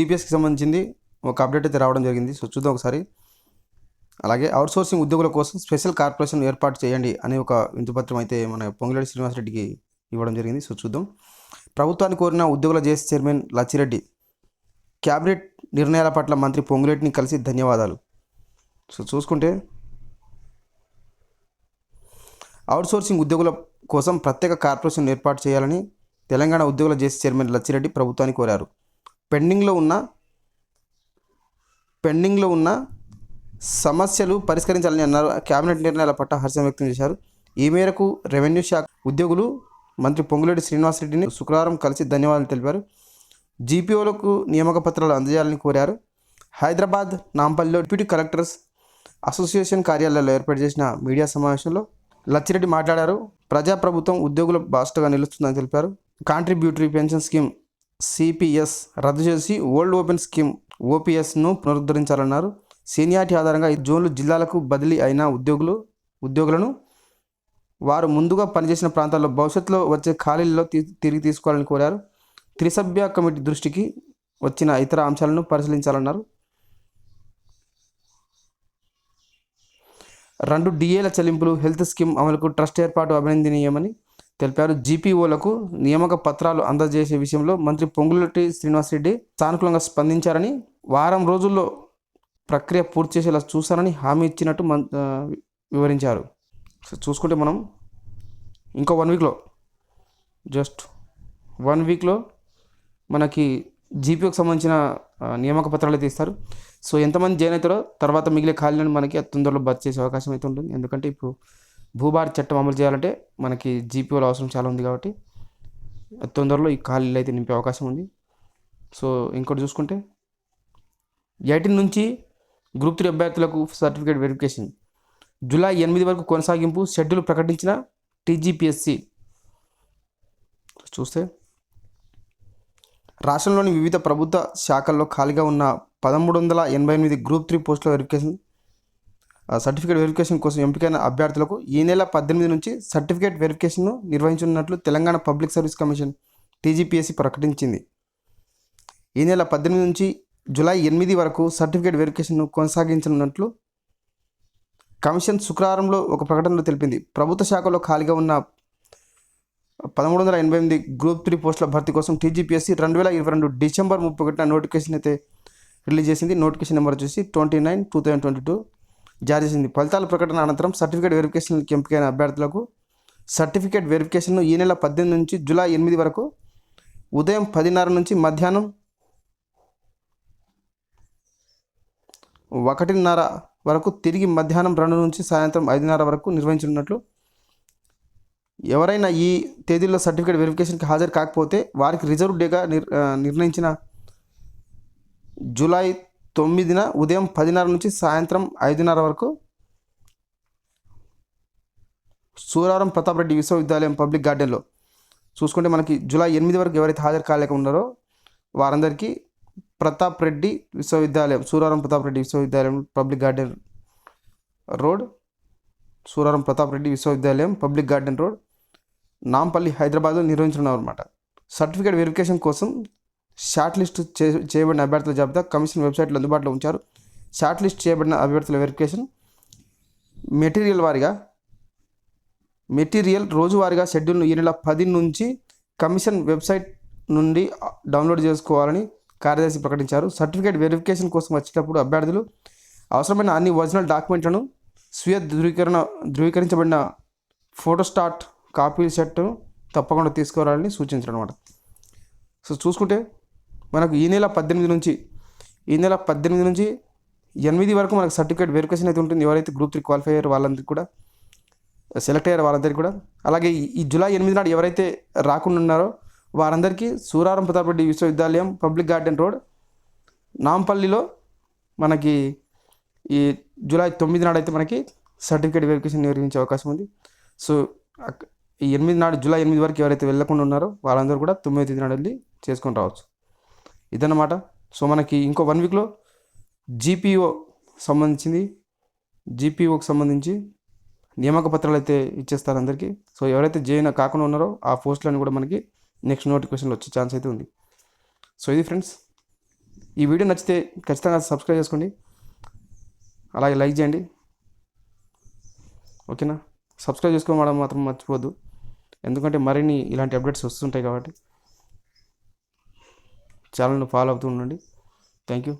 జీపీఎస్కి సంబంధించింది ఒక అప్డేట్ అయితే రావడం జరిగింది. సో చూద్దాం ఒకసారి. అలాగే అవుట్సోర్సింగ్ ఉద్యోగుల కోసం స్పెషల్ కార్పొరేషన్ ఏర్పాటు చేయండి అనే ఒక వింతుపత్రం అయితే మన పొంగిరెడ్డి శ్రీనివాసరెడ్డికి ఇవ్వడం జరిగింది. సో చూద్దాం. ప్రభుత్వాన్ని కోరిన ఉద్యోగుల జేసీ చైర్మన్ లచ్చిరెడ్డి క్యాబినెట్ నిర్ణయాల పట్ల మంత్రి పొంగిరెడ్డిని కలిసి ధన్యవాదాలు. సో చూసుకుంటే అవుట్సోర్సింగ్ ఉద్యోగుల కోసం ప్రత్యేక కార్పొరేషన్ ఏర్పాటు చేయాలని తెలంగాణ ఉద్యోగుల జేసీ చైర్మన్ లచ్చిరెడ్డి ప్రభుత్వాన్ని కోరారు. పెండింగ్లో ఉన్న పెండింగ్లో ఉన్న సమస్యలు పరిష్కరించాలని అన్నారు. కేబినెట్ నిర్ణయాల పట్ల హర్షం వ్యక్తం చేశారు. ఈ మేరకు రెవెన్యూ శాఖ ఉద్యోగులు మంత్రి పొంగులేటి శ్రీనివాసరెడ్డిని శుక్రవారం కలిసి ధన్యవాదాలు తెలిపారు. జీపీఓలకు నియామక పత్రాలు అందజేయాలని కోరారు. హైదరాబాద్ నాంపల్లిలో డిప్యూటీ కలెక్టర్స్ అసోసియేషన్ కార్యాలయంలో ఏర్పాటు చేసిన మీడియా సమావేశంలో లచ్చిరెడ్డి మాట్లాడారు. ప్రజాప్రభుత్వం ఉద్యోగుల బాస్టగా నిలుస్తుందని తెలిపారు. కాంట్రిబ్యూటరీ పెన్షన్ స్కీమ్ సిపిఎస్ రద్దు చేసి ఓల్డ్ ఓపెన్ స్కీమ్ ఓపీఎస్ను పునరుద్ధరించాలన్నారు. సీనియారిటీ ఆధారంగా ఈ జోన్లు జిల్లాలకు బదిలీ అయిన ఉద్యోగులు ఉద్యోగులను వారు ముందుగా పనిచేసిన ప్రాంతాల్లో భవిష్యత్తులో వచ్చే ఖాళీల్లో తిరిగి తీసుకోవాలని కోరారు. త్రిసభ్య కమిటీ దృష్టికి వచ్చిన ఇతర అంశాలను పరిశీలించాలన్నారు. రెండు డిఏల చెల్లింపులు హెల్త్ స్కీమ్ అమలుకు ట్రస్ట్ ఏర్పాటు అభినందనీయమని తెలిపారు. జీపీఓలకు నియామక పత్రాలు అందజేసే విషయంలో మంత్రి పొంగులటి శ్రీనివాసరెడ్డి సానుకూలంగా స్పందించారని వారం రోజుల్లో ప్రక్రియ పూర్తి చేసేలా చూస్తానని హామీ ఇచ్చినట్టు మన్ వివరించారు. చూసుకుంటే మనం ఇంకో వన్ వీక్లో జస్ట్ వన్ వీక్లో మనకి జీపీఓకి సంబంధించిన నియామక పత్రాలు అయితే ఇస్తారు. సో ఎంతమంది జాయిన్ అవుతారో తర్వాత మిగిలే ఖాళీలను మనకి తొందరలో భర్తీ చేసే అవకాశం అయితే ఉంటుంది. ఎందుకంటే ఇప్పుడు భూభారతి చట్టం అమలు చేయాలంటే మనకి జీపీఓల అవసరం చాలా ఉంది కాబట్టి తొందరలో ఈ ఖాళీలు అయితే నింపే అవకాశం ఉంది. సో ఇంకోటి చూసుకుంటే ఎయిటీన్ నుంచి గ్రూప్ త్రీ అభ్యర్థులకు సర్టిఫికేట్ వెరిఫికేషన్ జూలై ఎనిమిది వరకు కొనసాగింపు షెడ్యూల్ ప్రకటించిన టీజీపీఎస్సి. చూస్తే రాష్ట్రంలోని వివిధ ప్రభుత్వ శాఖల్లో ఖాళీగా ఉన్న పదమూడు వందల ఎనభై ఎనిమిది గ్రూప్ త్రీ పోస్టుల వెరిఫికేషన్ సర్టిఫికేట్ వెరిఫికేషన్ కోసం ఎంపికైన అభ్యర్థులకు ఈ నెల పద్దెనిమిది నుంచి సర్టిఫికేట్ వెరిఫికేషన్ను నిర్వహించనున్నట్లు Telangana public service commission TGPSC ప్రకటించింది. ఈ నెల పద్దెనిమిది నుంచి జూలై ఎనిమిది వరకు సర్టిఫికేట్ వెరిఫికేషన్ను కొనసాగించనున్నట్లు కమిషన్ శుక్రవారంలో ఒక ప్రకటనలో తెలిపింది. ప్రభుత్వ శాఖలో ఖాళీగా ఉన్న పదమూడు వందల ఎనభై ఎనిమిది గ్రూప్ త్రీ పోస్టుల భర్తీ కోసం టీజీపీఎస్సీ రెండు వేల ఇరవై రెండు డిసెంబర్ ముప్పై ఒకటిన నోటిఫికేషన్ అయితే రిలీజ్ చేసింది. నోటిఫికేషన్ నెంబర్ వచ్చేసి twenty nine two thousand twenty two జారీ చేసింది. ఫలితాల ప్రకటన అనంతరం సర్టిఫికేట్ వెరిఫికేషన్కి ఎంపికైన అభ్యర్థులకు సర్టిఫికేట్ వెరిఫికేషన్ను ఈ నెల పద్దెనిమిది నుంచి జూలై ఎనిమిది వరకు ఉదయం పదిన్నర నుంచి మధ్యాహ్నం ఒకటిన్నర వరకు తిరిగి మధ్యాహ్నం రెండు నుంచి సాయంత్రం ఐదున్నర వరకు నిర్వహించనున్నట్లు ఎవరైనా ఈ తేదీల్లో సర్టిఫికేట్ వెరిఫికేషన్కి హాజరు కాకపోతే వారికి రిజర్వ్ డేగా నిర్ నిర్ణయించిన జూలై తొమ్మిదిన ఉదయం పదిన్నర నుంచి సాయంత్రం ఐదున్నర వరకు సూరారం ప్రతాప్ రెడ్డి విశ్వవిద్యాలయం పబ్లిక్ గార్డెన్లో. చూసుకుంటే మనకి జూలై ఎనిమిది వరకు ఎవరైతే హాజరు కాలేక ఉన్నారో వారందరికీ ప్రతాప్ రెడ్డి విశ్వవిద్యాలయం సూరారం ప్రతాప్ రెడ్డి విశ్వవిద్యాలయం public garden road Suraram Pratap Reddy విశ్వవిద్యాలయం పబ్లిక్ గార్డెన్ రోడ్ నాంపల్లి హైదరాబాద్లో నిర్వహించనున్నారు అనమాట సర్టిఫికేట్ వెరిఫికేషన్ కోసం షార్ట్ లిస్ట్ చేయబడిన అభ్యర్థుల జాబితా కమిషన్ వెబ్సైట్లో అందుబాటులో ఉంచారు. షార్ట్ లిస్ట్ చేయబడిన అభ్యర్థుల వెరిఫికేషన్ మెటీరియల్ వారిగా మెటీరియల్ రోజువారీగా షెడ్యూల్ను ఈ నెల పది నుంచి కమిషన్ వెబ్సైట్ నుండి డౌన్లోడ్ చేసుకోవాలని కార్యదర్శి ప్రకటించారు. సర్టిఫికేట్ వెరిఫికేషన్ కోసం వచ్చేటప్పుడు అభ్యర్థులు అవసరమైన అన్ని ఒరిజినల్ డాక్యుమెంట్లను స్వీయ ధృవీకరణ ధృవీకరించబడిన ఫోటోస్టాట్ కాపీ సెట్ను తప్పకుండా తీసుకురావాలని సూచించారు అనమాట సో చూసుకుంటే మనకు ఈ నెల పద్దెనిమిది నుంచి ఈ నెల పద్దెనిమిది నుంచి ఎనిమిది వరకు మనకు సర్టిఫికేట్ వెరిఫికేషన్ అయితే ఉంటుంది. ఎవరైతే గ్రూప్ త్రీ క్వాలిఫై అయ్యారు వాళ్ళందరికీ కూడా సెలెక్ట్ అయ్యారు వాళ్ళందరికీ కూడా. అలాగే ఈ- జూలై ఎనిమిది నాడు ఎవరైతే రాకుండా ఉన్నారో వారందరికీ సూరారం ప్రతాప్ రెడ్డి విశ్వవిద్యాలయం పబ్లిక్ గార్డెన్ రోడ్ నాంపల్లిలో మనకి ఈ జూలై తొమ్మిది నాడు అయితే మనకి సర్టిఫికేట్ వెరిఫికేషన్ నిర్వహించే అవకాశం ఉంది. సో ఈ ఎనిమిది నాడు జూలై ఎనిమిది వరకు ఎవరైతే వెళ్ళకుండా ఉన్నారో వాళ్ళందరూ కూడా తొమ్మిది తేదీ నాడు వెళ్ళి చేసుకొని రావచ్చు. ఇదన్నమాట. సో మనకి ఇంకో వన్ వీక్లో జీపీఓ సంబంధించింది. జీపీఓకి సంబంధించి నియామక పత్రాలు అయితే ఇచ్చేస్తారు అందరికీ. సో ఎవరైతే జైన్ కాకుండా ఉన్నారో ఆ పోస్టులను కూడా మనకి నెక్స్ట్ నోటిఫికేషన్లో వచ్చే ఛాన్స్ అయితే ఉంది. సో ఇది ఫ్రెండ్స్ ఈ వీడియో నచ్చితే ఖచ్చితంగా సబ్స్క్రైబ్ చేసుకోండి. అలాగే లైక్ చేయండి. ఓకేనా? సబ్స్క్రైబ్ చేసుకోవడం మాత్రం మర్చిపోద్దు ఎందుకంటే మరిన్ని ఇలాంటి అప్డేట్స్ వస్తుంటాయి కాబట్టి. ఛానల్ని ఫాలో అవుతూ ఉండండి. Thank you.